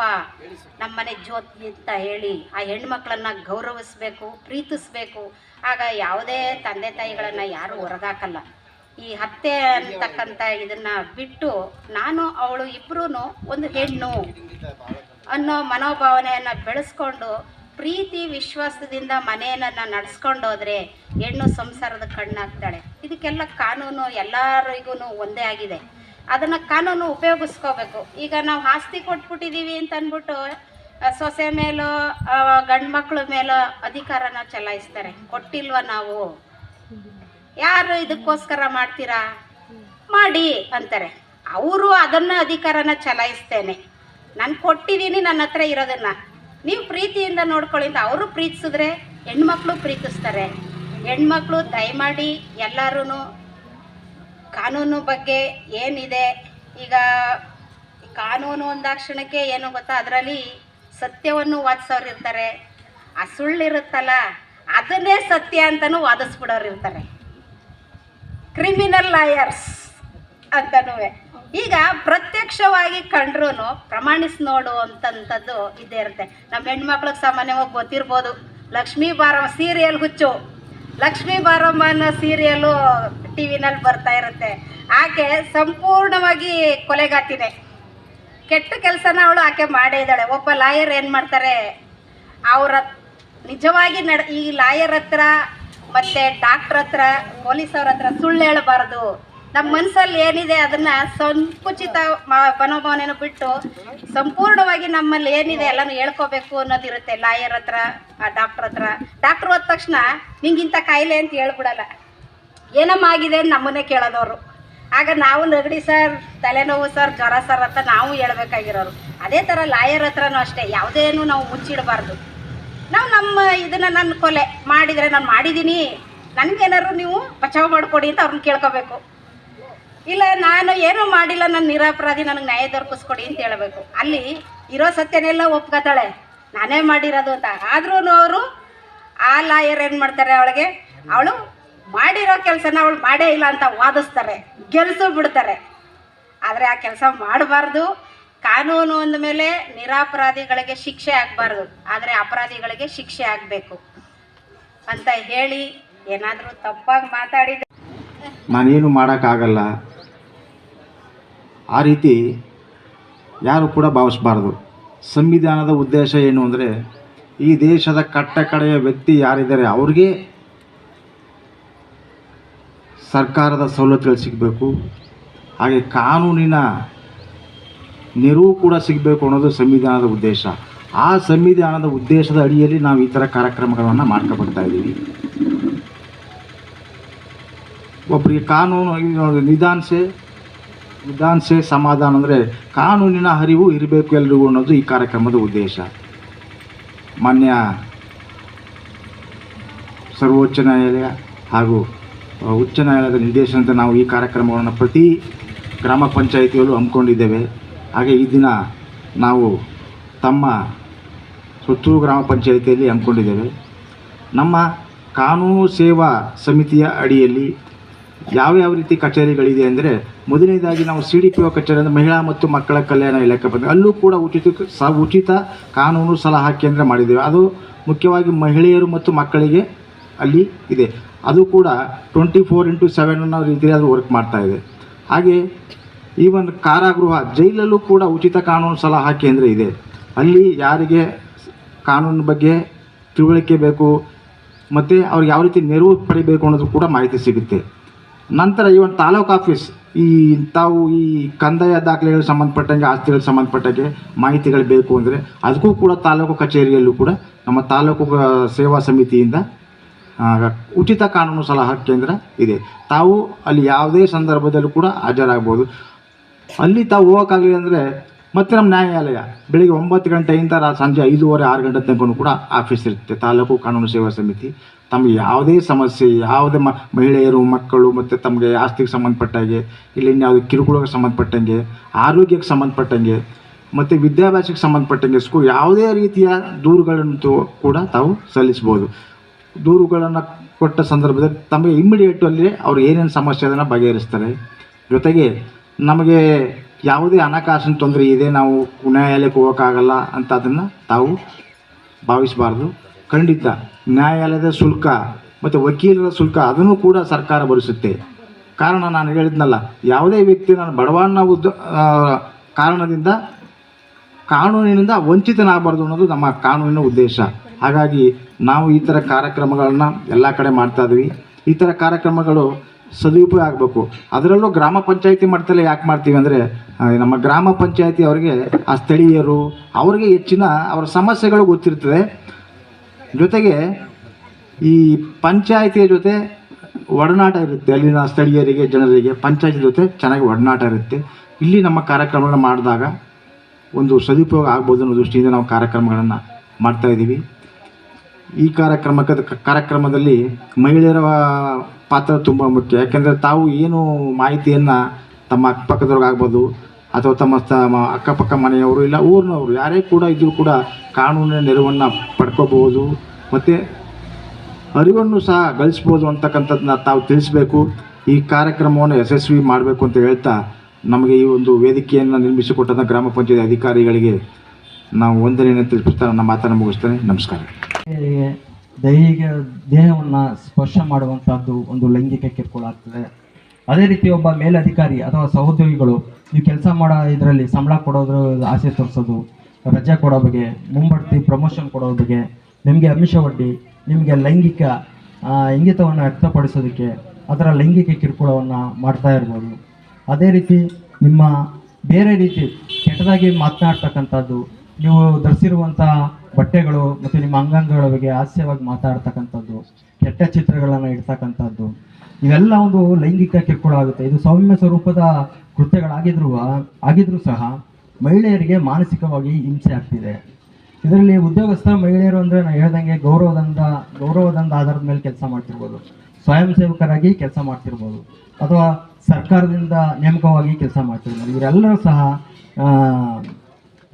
ನಮ್ಮ ಮನೆ ಜ್ಯೋತಿ ಅಂತ ಹೇಳಿ ಆ ಹೆಣ್ಮಕ್ಳನ್ನ ಗೌರವಿಸ್ಬೇಕು, ಪ್ರೀತಿಸ್ಬೇಕು. ಆಗ ಯಾವುದೇ ತಂದೆ ತಾಯಿಗಳನ್ನು ಯಾರೂ ಹೊರಗಾಕಲ್ಲ. ಈ ಹತ್ತೆ ಅಂತಕ್ಕಂಥ ಇದನ್ನ ಬಿಟ್ಟು ನಾನು, ಅವಳು ಇಬ್ಬರೂ ಒಂದು ಹೆಣ್ಣು ಅನ್ನೋ ಮನೋಭಾವನೆಯನ್ನು ಬೆಳೆಸ್ಕೊಂಡು ಪ್ರೀತಿ ವಿಶ್ವಾಸದಿಂದ ಮನೆಯನ್ನು ನಡೆಸ್ಕೊಂಡು ಹೋದ್ರೆ ಹೆಣ್ಣು ಸಂಸಾರದ ಕಣ್ಣಾಗ್ತಾಳೆ. ಇದಕ್ಕೆಲ್ಲ ಕಾನೂನು ಎಲ್ಲರಿಗೂ ಒಂದೇ ಆಗಿದೆ. ಅದನ್ನು ಕಾನೂನು ಉಪಯೋಗಿಸ್ಕೋಬೇಕು. ಈಗ ನಾವು ಆಸ್ತಿ ಕೊಟ್ಬಿಟ್ಟಿದ್ದೀವಿ ಅಂತ ಅಂದ್ಬಿಟ್ಟು ಸೊಸೆ ಮೇಲೋ ಗಂಡು ಮಕ್ಕಳ ಮೇಲೋ ಅಧಿಕಾರನ ಚಲಾಯಿಸ್ತಾರೆ. ಕೊಟ್ಟಿಲ್ವ ನಾವು? ಯಾರು ಇದಕ್ಕೋಸ್ಕರ ಮಾಡ್ತೀರಾ? ಮಾಡಿ ಅಂತಾರೆ. ಅವರು ಅದನ್ನ ಅಧಿಕಾರನ ಚಲಾಯಿಸ್ತೇನೆ. ನಾನು ಕೊಟ್ಟಿದ್ದೀನಿ ನನ್ನ ಹತ್ರ ಇರೋದನ್ನ. ನೀವು ಪ್ರೀತಿಯಿಂದ ನೋಡ್ಕೊಳ್ಳಿ ಅಂತ ಅವರು ಪ್ರೀತಿಸಿದ್ರೆ ಹೆಣ್ಮಕ್ಳು ಪ್ರೀತಿಸ್ತಾರೆ. ಹೆಣ್ಮಕ್ಳು ದಯಮಾಡಿ ಎಲ್ಲರೂ ಕಾನೂನು ಬಗ್ಗೆ ಏನಿದೆ? ಈಗ ಕಾನೂನು ಒಂದಾಕ್ಷಣಕ್ಕೆ ಏನು ಗೊತ್ತಾ? ಅದರಲ್ಲಿ ಸತ್ಯವನ್ನು ವಾದಿಸೋರು ಇರ್ತಾರೆ. ಆ ಸುಳ್ಳಿರುತ್ತಲ್ಲ, ಅದನ್ನೇ ಸತ್ಯ ಅಂತಲೂ ವಾದಿಸ್ಬಿಡೋರು ಇರ್ತಾರೆ. ಕ್ರಿಮಿನಲ್ ಲಾಯರ್ಸ್ ಅಂತನೂ. ಈಗ ಪ್ರತ್ಯಕ್ಷವಾಗಿ ಕಂಡ್ರೂ ಪ್ರಮಾಣಿಸಿ ನೋಡು ಅಂತಂಥದ್ದು ಇದ್ದೇ ಇರುತ್ತೆ. ನಮ್ಮ ಹೆಣ್ಮಕ್ಳಿಗೆ ಸಾಮಾನ್ಯವಾಗಿ ಗೊತ್ತಿರ್ಬೋದು, ಲಕ್ಷ್ಮೀ ಬಾರಮ್ಮ ಸೀರಿಯಲ್ ಹುಚ್ಚು. ಲಕ್ಷ್ಮೀ ಬಾರಮ್ಮ ಅನ್ನೋ ಸೀರಿಯಲ್ಲು ಟಿ ವಿನಲ್ಲಿ ಬರ್ತಾ ಇರುತ್ತೆ. ಆಕೆ ಸಂಪೂರ್ಣವಾಗಿ ಕೊಲೆಗಾತಿನೇ. ಕೆಟ್ಟ ಕೆಲಸನ ಅವಳು ಆಕೆ ಮಾಡೇ ಇದ್ದಾಳೆ. ಒಬ್ಬ ಲಾಯರ್ ಏನು ಮಾಡ್ತಾರೆ? ಅವರ ನಿಜವಾಗಿ ನಡ, ಈ ಲಾಯರ್ ಹತ್ರ ಮತ್ತು ಡಾಕ್ಟ್ರ್ ಹತ್ರ, ಪೊಲೀಸ್ ಅವ್ರ ಹತ್ರ ಸುಳ್ಳು ಹೇಳಬಾರ್ದು. ನಮ್ಮ ಮನಸ್ಸಲ್ಲಿ ಏನಿದೆ ಅದನ್ನು ಸಂಕುಚಿತ ಮನೋಭಾವನೆಯನ್ನು ಬಿಟ್ಟು ಸಂಪೂರ್ಣವಾಗಿ ನಮ್ಮಲ್ಲಿ ಏನಿದೆ ಎಲ್ಲನೂ ಹೇಳ್ಕೋಬೇಕು ಅನ್ನೋದಿರುತ್ತೆ ಲಾಯರ್ ಹತ್ರ, ಆ ಡಾಕ್ಟ್ರ್ ಹತ್ರ. ಡಾಕ್ಟ್ರ್ ಹೋದ ತಕ್ಷಣ ನಿಂಗಿಂಥ ಕಾಯಿಲೆ ಅಂತ ಹೇಳ್ಬಿಡಲ್ಲ. ಏನಮ್ಮ ಆಗಿದೆ ನಮ್ಮನ್ನೇ ಕೇಳೋದವರು. ಆಗ ನಾವು ನೆಗಡಿ ಸರ್, ತಲೆನೋವು ಸರ್, ಜ್ವರ ಸರ್ ಅಂತ ನಾವು ಹೇಳ್ಬೇಕಾಗಿರೋರು. ಅದೇ ಥರ ಲಾಯರ್ ಹತ್ರನೂ ಅಷ್ಟೇ ಯಾವುದೇನು ನಾವು ಮುಚ್ಚಿಡಬಾರ್ದು. ನಾವು ನಮ್ಮ ಇದನ್ನು ನನ್ನ ಕೊಲೆ ಮಾಡಿದರೆ ನಾನು ಮಾಡಿದ್ದೀನಿ ನನಗೇನಾದ್ರು ನೀವು ಬಚಾವ್ ಮಾಡಿಕೊಡಿ ಅಂತ ಅವ್ರನ್ನ ಕೇಳ್ಕೋಬೇಕು. ಇಲ್ಲ, ನಾನು ಏನೂ ಮಾಡಿಲ್ಲ ನನ್ನ ನಿರಾಪರಾಧಿ ನನಗೆ ನ್ಯಾಯ ದೊರಕಿಸ್ಕೊಡಿ ಅಂತ ಹೇಳಬೇಕು. ಅಲ್ಲಿ ಇರೋ ಸತ್ಯನೆಲ್ಲ ಒಪ್ಕೋತಾಳೆ. ನಾನೇ ಮಾಡಿರೋದು ಅಂತ. ಆದ್ರೂ ಅವರು ಆ ಲಾಯರ್ ಏನು ಮಾಡ್ತಾರೆ ಅವಳಿಗೆ? ಅವಳು ಮಾಡಿರೋ ಕೆಲಸನ ಅವಳು ಮಾಡೇ ಇಲ್ಲ ಅಂತ ವಾದಿಸ್ತಾರೆ, ಗೆಲ್ಸು ಬಿಡ್ತಾರೆ. ಆದರೆ ಆ ಕೆಲಸ ಮಾಡಬಾರ್ದು. ಕಾನೂನು ಅಂದಮೇಲೆ ನಿರಾಪರಾಧಿಗಳಿಗೆ ಶಿಕ್ಷೆ ಆಗಬಾರ್ದು. ಆದರೆ ಅಪರಾಧಿಗಳಿಗೆ ಶಿಕ್ಷೆ ಆಗಬೇಕು ಅಂತ ಹೇಳಿ ಏನಾದರೂ ತಪ್ಪಾಗಿ ಮಾತಾಡಿದ ನಾನೇನು ಮಾಡೋಕ್ಕಾಗಲ್ಲ. ಆ ರೀತಿ ಯಾರು ಕೂಡ ಭಾವಿಸ್ಬಾರ್ದು. ಸಂವಿಧಾನದ ಉದ್ದೇಶ ಏನು ಅಂದರೆ ಈ ದೇಶದ ಕಟ್ಟ ಕಡೆಯ ವ್ಯಕ್ತಿ ಯಾರಿದ್ದಾರೆ ಅವ್ರಿಗೆ ಸರ್ಕಾರದ ಸವಲತ್ತುಗಳು ಸಿಗಬೇಕು. ಹಾಗೆ ಕಾನೂನಿನ ನೆರವು ಕೂಡ ಸಿಗಬೇಕು ಅನ್ನೋದು ಸಂವಿಧಾನದ ಉದ್ದೇಶ. ಆ ಸಂವಿಧಾನದ ಉದ್ದೇಶದ ಅಡಿಯಲ್ಲಿ ನಾವು ಈ ಥರ ಕಾರ್ಯಕ್ರಮಗಳನ್ನು ಮಾಡ್ಕೊಬರ್ತಾ ಇದ್ದೀವಿ. ಒಬ್ಬರಿಗೆ ಕಾನೂನು ನಿಧಾನಸೆ ನಿಧಾನಸೆ ಸಮಾಧಾನ ಅಂದರೆ ಕಾನೂನಿನ ಅರಿವು ಇರಬೇಕು ಎಲ್ರಿಗೂ ಅನ್ನೋದು ಈ ಕಾರ್ಯಕ್ರಮದ ಉದ್ದೇಶ. ಮಾನ್ಯ ಸರ್ವೋಚ್ಚ ನ್ಯಾಯಾಲಯ ಹಾಗೂ ಉಚ್ಚ ನ್ಯಾಯಾಲಯದ ನಿರ್ದೇಶನದಂತೆ ನಾವು ಈ ಕಾರ್ಯಕ್ರಮವನ್ನು ಪ್ರತಿ ಗ್ರಾಮ ಪಂಚಾಯಿತಿಯಲ್ಲೂ ಹಮ್ಮಿಕೊಂಡಿದ್ದೇವೆ. ಹಾಗೆ ಈ ದಿನ ನಾವು ತಮ್ಮ ಸುತ್ತೂರು ಗ್ರಾಮ ಪಂಚಾಯಿತಿಯಲ್ಲಿ ಹಮ್ಮಿಕೊಂಡಿದ್ದೇವೆ. ನಮ್ಮ ಕಾನೂನು ಸೇವಾ ಸಮಿತಿಯ ಅಡಿಯಲ್ಲಿ ಯಾವ್ಯಾವ ರೀತಿ ಕಚೇರಿಗಳಿದೆ ಅಂದರೆ, ಮೊದಲನೇದಾಗಿ ನಾವು ಸಿ ಡಿ ಪಿ ಒ ಕಚೇರಿ ಅಂದರೆ ಮಹಿಳಾ ಮತ್ತು ಮಕ್ಕಳ ಕಲ್ಯಾಣ ಇಲಾಖೆ ಬಂದರೆ ಅಲ್ಲೂ ಕೂಡ ಉಚಿತ ಸ, ಉಚಿತ ಕಾನೂನು ಸಲಹಾ ಕೇಂದ್ರ ಮಾಡಿದ್ದೇವೆ. ಅದು ಮುಖ್ಯವಾಗಿ ಮಹಿಳೆಯರು ಮತ್ತು ಮಕ್ಕಳಿಗೆ ಅಲ್ಲಿ ಇದೆ. ಅದು ಕೂಡ ಟ್ವೆಂಟಿ ಫೋರ್ ಇಂಟು ಸೆವೆನ್ ಅನ್ನೋ ರೀತಿಯಲ್ಲಿ ಅದು ವರ್ಕ್ ಮಾಡ್ತಾ ಇದೆ. ಹಾಗೆ ಈವನ್ ಕಾರಾಗೃಹ, ಜೈಲಲ್ಲೂ ಕೂಡ ಉಚಿತ ಕಾನೂನು ಸಲಹಾ ಕೇಂದ್ರ ಇದೆ. ಅಲ್ಲಿ ಯಾರಿಗೆ ಕಾನೂನು ಬಗ್ಗೆ ತಿಳುವಳಿಕೆ ಬೇಕು, ಮತ್ತು ಅವ್ರಿಗೆ ಯಾವ ರೀತಿ ನೆರವು ಪಡಿಬೇಕು ಅನ್ನೋದು ಕೂಡ ಮಾಹಿತಿ ಸಿಗುತ್ತೆ. ನಂತರ ಇವನ್ ತಾಲೂಕು ಆಫೀಸ್ ಈ ತಾವು ಈ ಕಂದಾಯ ದಾಖಲೆಗಳಿಗೆ ಸಂಬಂಧಪಟ್ಟಂಗೆ, ಆಸ್ತಿಗಳಿಗೆ ಸಂಬಂಧಪಟ್ಟಂಗೆ ಮಾಹಿತಿಗಳು ಬೇಕು ಅಂದರೆ, ಅದಕ್ಕೂ ಕೂಡ ತಾಲೂಕು ಕಚೇರಿಯಲ್ಲೂ ಕೂಡ ನಮ್ಮ ತಾಲೂಕು ಸೇವಾ ಸಮಿತಿಯಿಂದ ಉಚಿತ ಕಾನೂನು ಸಲಹಾ ಕೇಂದ್ರ ಇದೆ. ತಾವು ಅಲ್ಲಿ ಯಾವುದೇ ಸಂದರ್ಭದಲ್ಲೂ ಕೂಡ ಹಾಜರಾಗ್ಬೋದು ಅಲ್ಲಿ ತಾವು ಹೋಗೋಕ್ಕಾಗಲಿಲ್ಲ ಅಂದರೆ ಮತ್ತೆ ನಮ್ಮ ನ್ಯಾಯಾಲಯ ಬೆಳಿಗ್ಗೆ ಒಂಬತ್ತು ಗಂಟೆಯಿಂದ ಸಂಜೆ ಐದೂವರೆ, ಆರು ಗಂಟೆ ತನಕ ಕೂಡ ಆಫೀಸ್ ಇರುತ್ತೆ. ತಾಲೂಕು ಕಾನೂನು ಸೇವಾ ಸಮಿತಿ. ತಮಗೆ ಯಾವುದೇ ಸಮಸ್ಯೆ, ಯಾವುದೇ ಮಹಿಳೆಯರು, ಮಕ್ಕಳು ಮತ್ತು ತಮಗೆ ಆಸ್ತಿಗೆ ಸಂಬಂಧಪಟ್ಟಂಗೆ ಇಲ್ಲಿ ಇನ್ಯಾವುದೇ ಕಿರುಕುಳಕ್ಕೆ ಸಂಬಂಧಪಟ್ಟಂಗೆ, ಆರೋಗ್ಯಕ್ಕೆ ಸಂಬಂಧಪಟ್ಟಂಗೆ ಮತ್ತು ವಿದ್ಯಾಭ್ಯಾಸಕ್ಕೆ ಸಂಬಂಧಪಟ್ಟಂಗೆ ಸ್ಕೂ ಯಾವುದೇ ರೀತಿಯ ದೂರುಗಳನ್ನು ಕೂಡ ತಾವು ಸಲ್ಲಿಸ್ಬೋದು ದೂರುಗಳನ್ನು ಕೊಟ್ಟ ಸಂದರ್ಭದಲ್ಲಿ ತಮಗೆ ಇಮ್ಮಿಡಿಯೇಟು ಅಲ್ಲಿ ಅವ್ರು ಏನೇನು ಸಮಸ್ಯೆ ಅದನ್ನು ಬಗೆಹರಿಸ್ತಾರೆ. ಜೊತೆಗೆ ನಮಗೆ ಯಾವುದೇ ಹಣಕಾಸಿನ ತೊಂದರೆ ಇದೆ, ನಾವು ನ್ಯಾಯಾಲಯಕ್ಕೆ ಹೋಗೋಕ್ಕಾಗಲ್ಲ ಅಂತ ಅದನ್ನು ತಾವು ಭಾವಿಸಬಾರ್ದು. ಖಂಡಿತ ನ್ಯಾಯಾಲಯದ ಶುಲ್ಕ ಮತ್ತು ವಕೀಲರ ಶುಲ್ಕ ಅದನ್ನು ಕೂಡ ಸರ್ಕಾರ ಭರಿಸುತ್ತೆ. ಕಾರಣ ನಾನು ಹೇಳಿದ್ನಲ್ಲ, ಯಾವುದೇ ವ್ಯಕ್ತಿ ನಾನು ಬಡವನ ಉದ್ದ ಕಾರಣದಿಂದ, ಕಾನೂನಿನಿಂದ ವಂಚಿತನಾಗಬಾರ್ದು ಅನ್ನೋದು ನಮ್ಮ ಕಾನೂನಿನ ಉದ್ದೇಶ. ಹಾಗಾಗಿ ನಾವು ಈ ಥರ ಕಾರ್ಯಕ್ರಮಗಳನ್ನು ಎಲ್ಲ ಕಡೆ ಮಾಡ್ತಾಯಿದ್ವಿ ಈ ಥರ ಕಾರ್ಯಕ್ರಮಗಳು ಸದುಪಯೋಗ ಆಗಬೇಕು. ಅದರಲ್ಲೂ ಗ್ರಾಮ ಪಂಚಾಯಿತಿ ಮಟ್ಟದಲ್ಲಿ ಯಾಕೆ ಮಾಡ್ತೀವಿ ಅಂದರೆ ನಮ್ಮ ಗ್ರಾಮ ಪಂಚಾಯತಿ ಅವರಿಗೆ ಆ ಸ್ಥಳೀಯರು, ಅವರಿಗೆ ಹೆಚ್ಚಿನ ಅವರ ಸಮಸ್ಯೆಗಳು ಗೊತ್ತಿರ್ತದೆ. ಜೊತೆಗೆ ಈ ಪಂಚಾಯಿತಿಯ ಜೊತೆ ಒಡನಾಟ ಇರುತ್ತೆ. ಅಲ್ಲಿನ ಸ್ಥಳೀಯರಿಗೆ, ಜನರಿಗೆ ಪಂಚಾಯತಿ ಜೊತೆ ಚೆನ್ನಾಗಿ ಒಡನಾಟ ಇರುತ್ತೆ. ಇಲ್ಲಿ ನಮ್ಮ ಕಾರ್ಯಕ್ರಮಗಳನ್ನ ಮಾಡಿದಾಗ ಒಂದು ಸದುಪಯೋಗ ಆಗ್ಬೋದು ಅನ್ನೋ ದೃಷ್ಟಿಯಿಂದ ನಾವು ಕಾರ್ಯಕ್ರಮಗಳನ್ನು ಮಾಡ್ತಾ ಇದ್ದೀವಿ. ಈ ಕಾರ್ಯಕ್ರಮಕ್ಕೆ ಕಾರ್ಯಕ್ರಮದಲ್ಲಿ ಮಹಿಳೆಯರ ಪಾತ್ರ ತುಂಬ ಮುಖ್ಯ. ಯಾಕೆಂದರೆ ತಾವು ಏನು ಮಾಹಿತಿಯನ್ನು ತಮ್ಮ ಅಕ್ಕಪಕ್ಕದವ್ರಿಗಾಗ್ಬೋದು ಅಥವಾ ತಮ್ಮ ತಮ್ಮ ಅಕ್ಕಪಕ್ಕ ಮನೆಯವರು ಇಲ್ಲ ಊರಿನವರು, ಯಾರೇ ಕೂಡ ಇದ್ದರೂ ಕೂಡ ಕಾನೂನಿನ ನೆರವನ್ನು ಪಡ್ಕೋಬಹುದು, ಮತ್ತು ಅರಿವನ್ನು ಸಹ ಗಳಿಸ್ಬೋದು ಅಂತಕ್ಕಂಥದ್ದನ್ನ ತಾವು ತಿಳಿಸ್ಬೇಕು. ಈ ಕಾರ್ಯಕ್ರಮವನ್ನು ಯಶಸ್ವಿ ಮಾಡಬೇಕು ಅಂತ ಹೇಳ್ತಾ ನಮಗೆ ಈ ಒಂದು ವೇದಿಕೆಯನ್ನು ನಿರ್ಮಿಸಿಕೊಟ್ಟಂಥ ಗ್ರಾಮ ಪಂಚಾಯತ್ ಅಧಿಕಾರಿಗಳಿಗೆ ನಾವು ಒಂದನೇ ತಿಳಿಸ್ತಾ ನಮ್ಮ ಮಾತನ್ನು ಮುಗಿಸ್ತೇನೆ. ನಮಸ್ಕಾರ. ದೈಹಿಕ ದೇಹವನ್ನು ಸ್ಪರ್ಶ ಮಾಡುವಂತಹದ್ದು ಒಂದು ಲೈಂಗಿಕ ಕಿರುಕುಳ ಆಗ್ತದೆ. ಅದೇ ರೀತಿ ಒಬ್ಬ ಮೇಲಧಿಕಾರಿ ಅಥವಾ ಸಹೋದ್ಯೋಗಿಗಳು ನೀವು ಕೆಲಸ ಮಾಡೋ ಇದರಲ್ಲಿ ಸಂಬಳ ಕೊಡೋದ್ರ ಆಸೆ ತೋರಿಸೋದು, ರಜೆ ಕೊಡೋ ಬಗ್ಗೆ, ಮುಂಬಡ್ತಿ ಪ್ರಮೋಷನ್ ಕೊಡೋ ಬಗ್ಗೆ, ನಿಮಗೆ ಅಮಿಷ ಒಡ್ಡಿ, ನಿಮಗೆ ಲೈಂಗಿಕ ಇಂಗಿತವನ್ನು ವ್ಯಕ್ತಪಡಿಸೋದಕ್ಕೆ ಅದರ ಲೈಂಗಿಕ ಕಿರುಕುಳವನ್ನು ಮಾಡ್ತಾ ಇರ್ಬೋದು. ಅದೇ ರೀತಿ ನಿಮ್ಮ ಬೇರೆ ರೀತಿ ಕೆಟ್ಟದಾಗಿ ಮಾತನಾಡ್ತಕ್ಕಂಥದ್ದು ನೀವು ಧರಿಸಿರುವಂಥ ಬಟ್ಟೆಗಳು ಮತ್ತು ನಿಮ್ಮ ಅಂಗಾಂಗಗಳ ಬಗ್ಗೆ ಹಾಸ್ಯವಾಗಿ ಮಾತಾಡ್ತಕ್ಕಂಥದ್ದು ಕೆಟ್ಟ ಚಿತ್ರಗಳನ್ನು ಇಡ್ತಕ್ಕಂಥದ್ದು, ಇವೆಲ್ಲ ಒಂದು ಲೈಂಗಿಕ ಕಿರುಕುಳ ಆಗುತ್ತೆ. ಇದು ಸೌಮ್ಯ ಸ್ವರೂಪದ ಕೃತ್ಯಗಳಾಗಿದ್ರು ಆಗಿದ್ರೂ ಸಹ ಮಹಿಳೆಯರಿಗೆ ಮಾನಸಿಕವಾಗಿ ಹಿಂಸೆ ಆಗ್ತಿದೆ. ಇದರಲ್ಲಿ ಉದ್ಯೋಗಸ್ಥ ಮಹಿಳೆಯರು ಅಂದರೆ ನಾನು ಹೇಳ್ದಂಗೆ ಗೌರವದಿಂದ ಗೌರವದಿಂದ ಆಧಾರದ ಮೇಲೆ ಕೆಲಸ ಮಾಡ್ತಿರ್ಬೋದು. ಸ್ವಯಂ ಸೇವಕರಾಗಿ ಕೆಲಸ ಮಾಡ್ತಿರ್ಬೋದು. ಅಥವಾ ಸರ್ಕಾರದಿಂದ ನೇಮಕವಾಗಿ ಕೆಲಸ ಮಾಡ್ತಿರ್ಬೋದು. ಇವರೆಲ್ಲರೂ ಸಹ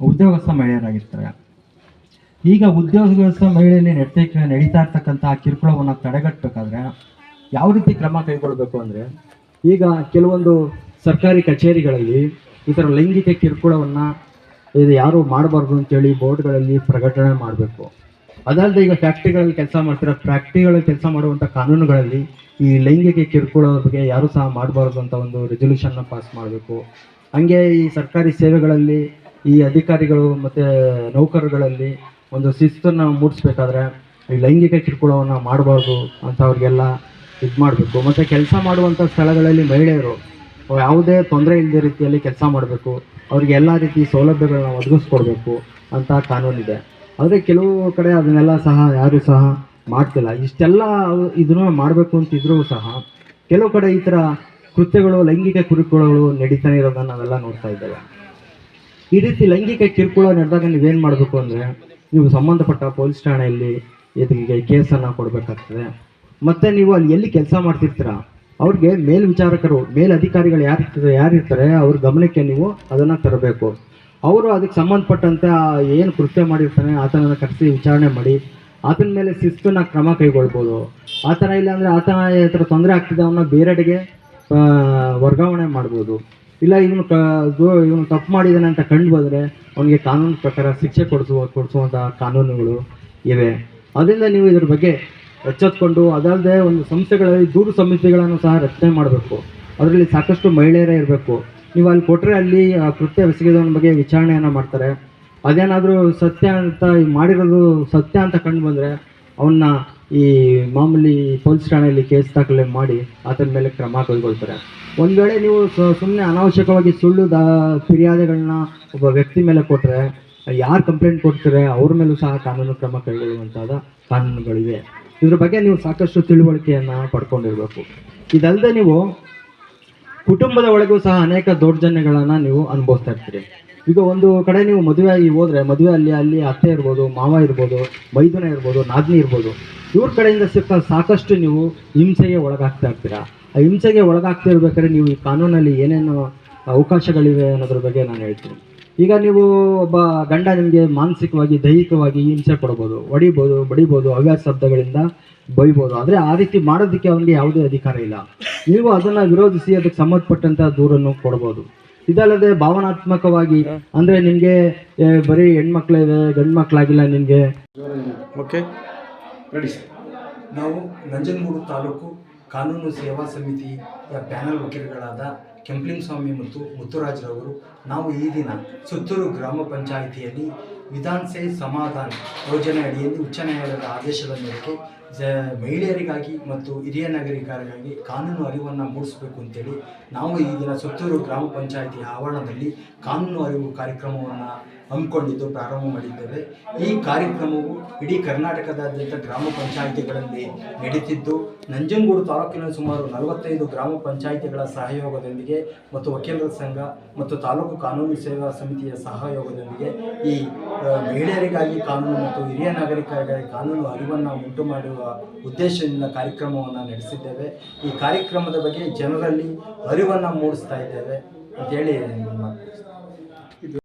ಉದ್ಯೋಗಸ್ಥ ಮಹಿಳೆಯರಾಗಿರ್ತಾರೆ. ಈಗ ಉದ್ಯೋಗಸ್ಥ ಮಹಿಳೆಯಲ್ಲಿ ನಡೀತಾ ನಡೀತಾ ಇರ್ತಕ್ಕಂಥ ಕಿರುಕುಳವನ್ನು ತಡೆಗಟ್ಟಬೇಕಾದ್ರೆ ಯಾವ ರೀತಿ ಕ್ರಮ ಕೈಗೊಳ್ಳಬೇಕು ಅಂದರೆ ಈಗ ಕೆಲವೊಂದು ಸರ್ಕಾರಿ ಕಚೇರಿಗಳಲ್ಲಿ ಈ ಥರ ಲೈಂಗಿಕ ಕಿರುಕುಳವನ್ನು ಇದು ಯಾರು ಮಾಡಬಾರ್ದು ಅಂತೇಳಿ ಬೋರ್ಡ್ಗಳಲ್ಲಿ ಪ್ರಕಟಣೆ ಮಾಡಬೇಕು. ಅದಲ್ಲದೆ ಈಗ ಫ್ಯಾಕ್ಟ್ರಿಗಳಲ್ಲಿ ಕೆಲಸ ಮಾಡ್ತಿರೋ ಫ್ಯಾಕ್ಟ್ರಿಗಳಲ್ಲಿ ಕೆಲಸ ಮಾಡುವಂಥ ಕಾನೂನುಗಳಲ್ಲಿ ಈ ಲೈಂಗಿಕ ಕಿರುಕುಳದ ಬಗ್ಗೆ ಯಾರೂ ಸಹ ಮಾಡಬಾರ್ದು ಅಂತ ಒಂದು ರೆಸೊಲ್ಯೂಷನ್ನ ಪಾಸ್ ಮಾಡಬೇಕು. ಹಂಗೆ ಈ ಸರ್ಕಾರಿ ಸೇವೆಗಳಲ್ಲಿ ಈ ಅಧಿಕಾರಿಗಳು ಮತ್ತು ನೌಕರರುಗಳಲ್ಲಿ ಒಂದು ಶಿಸ್ತನ್ನು ಮೂಡಿಸ್ಬೇಕಾದ್ರೆ ಈ ಲೈಂಗಿಕ ಕಿರುಕುಳವನ್ನು ಮಾಡಬಾರ್ದು ಅಂತ ಅವ್ರಿಗೆಲ್ಲ ಇದು ಮಾಡಬೇಕು. ಮತ್ತು ಕೆಲಸ ಮಾಡುವಂಥ ಸ್ಥಳಗಳಲ್ಲಿ ಮಹಿಳೆಯರು ಯಾವುದೇ ತೊಂದರೆ ಇಲ್ಲದ ರೀತಿಯಲ್ಲಿ ಕೆಲಸ ಮಾಡಬೇಕು. ಅವ್ರಿಗೆ ಎಲ್ಲ ರೀತಿ ಸೌಲಭ್ಯಗಳನ್ನ ಒದಗಿಸ್ಕೊಡ್ಬೇಕು ಅಂತ ಕಾನೂನಿದೆ ಆದರೆ ಕೆಲವು ಕಡೆ ಅದನ್ನೆಲ್ಲ ಸಹ ಯಾರೂ ಸಹ ಮಾಡ್ತಿಲ್ಲ. ಇಷ್ಟೆಲ್ಲ ಇದನ್ನು ಮಾಡಬೇಕು ಅಂತಿದ್ರೂ ಸಹ ಕೆಲವು ಕಡೆ ಈ ಥರ ಕೃತ್ಯಗಳು, ಲೈಂಗಿಕ ಕಿರುಕುಳಗಳು ನಡೀತಾನೆ ಇರೋದನ್ನ ನಾವೆಲ್ಲ ನೋಡ್ತಾ ಇದ್ದೇವೆ. ಈ ರೀತಿ ಲೈಂಗಿಕ ಕಿರುಕುಳ ನಡೆದಾಗ ನೀವೇನು ಮಾಡಬೇಕು ಅಂದರೆ ನೀವು ಸಂಬಂಧಪಟ್ಟ ಪೊಲೀಸ್ ಠಾಣೆಯಲ್ಲಿ ಇದಕ್ಕೆ ಕೇಸನ್ನು ಕೊಡಬೇಕಾಗ್ತದೆ. ಮತ್ತು ನೀವು ಅಲ್ಲಿ ಎಲ್ಲಿ ಕೆಲಸ ಮಾಡ್ತಿರ್ತೀರ? ಅವ್ರಿಗೆ ಮೇಲ್ವಿಚಾರಕರು ಮೇಲಧಿಕಾರಿಗಳು ಯಾರು ಇರ್ತಾರೆ ಯಾರು ಇರ್ತಾರೆ, ಅವ್ರ ಗಮನಕ್ಕೆ ನೀವು ಅದನ್ನು ತರಬೇಕು. ಅವರು ಅದಕ್ಕೆ ಸಂಬಂಧಪಟ್ಟಂತೆ ಏನು ಕೃತ್ಯ ಮಾಡಿರ್ತಾನೆ, ಆತನನ್ನು ಕರೆಸಿ ವಿಚಾರಣೆ ಮಾಡಿ, ಆತನ ಮೇಲೆ ಶಿಸ್ತನ್ನು ಕ್ರಮ ಕೈಗೊಳ್ಬೋದು. ಆ ಥರ ಇಲ್ಲ ಅಂದರೆ ಆತನ ಹತ್ರ ತೊಂದರೆ ಆಗ್ತಿದೆ ಅವನ್ನ ಬೇರೆಡೆಗೆ ವರ್ಗಾವಣೆ ಮಾಡ್ಬೋದು. ಇಲ್ಲ, ಇವನು ಇವನು ತಪ್ಪು ಮಾಡಿದ್ದಾನೆ ಅಂತ ಕಂಡು ಬಂದರೆ ಅವನಿಗೆ ಕಾನೂನು ಪ್ರಕಾರ ಶಿಕ್ಷೆ ಕೊಡಿಸುವ ಕೊಡಿಸುವಂಥ ಕಾನೂನುಗಳು ಇವೆ. ಅದರಿಂದ ನೀವು ಇದ್ರ ಬಗ್ಗೆ ಎಚ್ಚೆತ್ಕೊಂಡು ಅದಲ್ಲದೆ ಒಂದು ಸಂಸ್ಥೆಗಳಲ್ಲಿ ದೂರು ಸಮಿತಿಗಳನ್ನು ಸಹ ರಚನೆ ಮಾಡಬೇಕು. ಅದರಲ್ಲಿ ಸಾಕಷ್ಟು ಮಹಿಳೆಯರೇ ಇರಬೇಕು. ನೀವು ಅಲ್ಲಿ ಕೊಟ್ಟರೆ ಅಲ್ಲಿ, ಆ, ಕೃತ್ಯ ಎಸಗಿದವನ ಬಗ್ಗೆ ವಿಚಾರಣೆಯನ್ನು ಮಾಡ್ತಾರೆ. ಅದೇನಾದರೂ ಸತ್ಯ ಅಂತ, ಮಾಡಿರೋದು ಸತ್ಯ ಅಂತ ಕಂಡು ಬಂದರೆ ಅವನ್ನ ಈ ಮಾಮೂಲಿ ಪೊಲೀಸ್ ಠಾಣೆಯಲ್ಲಿ ಕೇಸ್ ದಾಖಲೆ ಮಾಡಿ ಅದರ ಮೇಲೆ ಕ್ರಮ ಕೈಗೊಳ್ತಾರೆ. ಒಂದು ವೇಳೆ ನೀವು ಸುಮ್ಮನೆ ಅನಾವಶ್ಯಕವಾಗಿ ಸುಳ್ಳು ದಾ ಫಿರ್ಯಾದಿಗಳನ್ನ ಒಬ್ಬ ವ್ಯಕ್ತಿ ಮೇಲೆ ಕೊಟ್ಟರೆ ಯಾರು ಕಂಪ್ಲೇಂಟ್ ಕೊಡ್ತಾರೆ, ಅವ್ರ ಮೇಲೂ ಸಹ ಕಾನೂನು ಕ್ರಮ ಕೈಗೊಳ್ಳುವಂತಹ ಕಾನೂನುಗಳಿವೆ. ಇದ್ರ ಬಗ್ಗೆ ನೀವು ಸಾಕಷ್ಟು ತಿಳುವಳಿಕೆಯನ್ನು ಪಡ್ಕೊಂಡಿರಬೇಕು. ಇದಲ್ಲದೆ ನೀವು ಕುಟುಂಬದ ಒಳಗೂ ಸಹ ಅನೇಕ ದೌರ್ಜನ್ಯಗಳನ್ನು ನೀವು ಅನುಭವಿಸ್ತಾ ಇರ್ತೀರಿ. ಈಗ ಒಂದು ಕಡೆ ನೀವು ಮದುವೆ ಆಗಿ ಹೋದರೆ, ಮದುವೆ ಅಲ್ಲಿ ಅಲ್ಲಿ ಅತ್ತೆ ಇರ್ಬೋದು, ಮಾವ ಇರ್ಬೋದು, ಮೈದುನ ಇರ್ಬೋದು, ನಾದಿನಿ ಇರ್ಬೋದು ಇವ್ರ ಕಡೆಯಿಂದ ಸಿಕ್ಕ ಸಾಕಷ್ಟು ನೀವು ಹಿಂಸೆಗೆ ಒಳಗಾಗ್ತಾ ಇರ್ತೀರಾ? ಆ ಹಿಂಸೆಗೆ ಒಳಗಾಗ್ತಾ ಇರ್ಬೇಕಾದ್ರೆ ನೀವು ಈ ಕಾನೂನಲ್ಲಿ ಏನೇನು ಅವಕಾಶಗಳಿವೆ ಅನ್ನೋದ್ರ ಬಗ್ಗೆ ನಾನು ಹೇಳ್ತೀನಿ. ಈಗ ನೀವು ಒಬ್ಬ ಗಂಡ ನಿಮಗೆ ಮಾನಸಿಕವಾಗಿ, ದೈಹಿಕವಾಗಿ ಹಿಂಸೆ ಕೊಡ್ಬೋದು, ಹೊಡಿಬೋದು, ಬಡಿಬೋದು, ಹವ್ಯಾಸ ಶಬ್ದಗಳಿಂದ ಬೈಬೋದು. ಆದರೆ ಆ ರೀತಿ ಮಾಡೋದಕ್ಕೆ ಅವನಿಗೆ ಯಾವುದೇ ಅಧಿಕಾರ ಇಲ್ಲ. ನೀವು ಅದನ್ನು ವಿರೋಧಿಸಿ ಅದಕ್ಕೆ ಸಂಬಂಧಪಟ್ಟಂಥ ದೂರನ್ನು ಕೊಡ್ಬೋದು. ಇದಲ್ಲದೆ ಭಾವನಾತ್ಮಕವಾಗಿ ಅಂದರೆ ನಿಮಗೆ ಬರೀ ಹೆಣ್ಮಕ್ಳಿವೆ ಗಂಡು ಮಕ್ಕಳಾಗಿಲ್ಲ ನಿಮಗೆ. ಓಕೆ ರೆಡಿ ನಾವು ನಂಜನಗೂಡು ತಾಲೂಕು ಕಾನೂನು ಸೇವಾ ಸಮಿತಿಯ ಪ್ಯಾನಲ್ ವಕೀಲರುಗಳಾದ ಕೆಂಪ್ಲಿಂಗ್ ಸ್ವಾಮಿ ಮತ್ತು ಮುತ್ತುರಾಜ್ರವರು ನಾವು ಈ ದಿನ ಸುತ್ತೂರು ಗ್ರಾಮ ಪಂಚಾಯಿತಿಯಲ್ಲಿ ವಿಧಾನಸೆ ಸಮಾಧಾನ ಯೋಜನೆ ಅಡಿಯಲ್ಲಿ ಉಚ್ಚ ನ್ಯಾಯಾಲಯದ ಆದೇಶದ ಮೇರೆಗೆ ಜ ಮಹಿಳೆಯರಿಗಾಗಿ ಮತ್ತು ಹಿರಿಯ ನಾಗರಿಕರಿಗಾಗಿ ಕಾನೂನು ಅರಿವನ್ನು ಮೂಡಿಸಬೇಕು ಅಂತೇಳಿ ನಾವು ಈ ದಿನ ಸುತ್ತೂರು ಗ್ರಾಮ ಪಂಚಾಯಿತಿ ಆವರಣದಲ್ಲಿ ಕಾನೂನು ಅರಿವು ಕಾರ್ಯಕ್ರಮವನ್ನು ಹಮ್ಮಿಕೊಂಡಿದ್ದು ಪ್ರಾರಂಭ ಮಾಡಿದ್ದೇವೆ. ಈ ಕಾರ್ಯಕ್ರಮವು ಇಡೀ ಕರ್ನಾಟಕದಾದ್ಯಂತ ಗ್ರಾಮ ಪಂಚಾಯಿತಿಗಳಲ್ಲಿ ನಡೀತಿದ್ದು, ನಂಜನಗೂಡು ತಾಲೂಕಿನ ಸುಮಾರು ನಲವತ್ತೈದು ಗ್ರಾಮ ಪಂಚಾಯಿತಿಗಳ ಸಹಯೋಗದೊಂದಿಗೆ ಮತ್ತು ವಕೀಲರ ಸಂಘ ಮತ್ತು ತಾಲೂಕು ಕಾನೂನು ಸೇವಾ ಸಮಿತಿಯ ಸಹಯೋಗದೊಂದಿಗೆ ಈ ಮಹಿಳೆಯರಿಗಾಗಿ ಕಾನೂನು ಮತ್ತು ಹಿರಿಯ ನಾಗರಿಕರಿಗಾಗಿ ಕಾನೂನು ಅರಿವನ್ನು ಉಂಟು ಮಾಡುವ ಉದ್ದೇಶದಿಂದ ಕಾರ್ಯಕ್ರಮವನ್ನು ನಡೆಸಿದ್ದೇವೆ. ಈ ಕಾರ್ಯಕ್ರಮದ ಬಗ್ಗೆ ಜನರಲ್ಲಿ ಅರಿವನ್ನು ಮೂಡಿಸ್ತಾ ಇದ್ದೇವೆ. ಅಂತೇಳಿ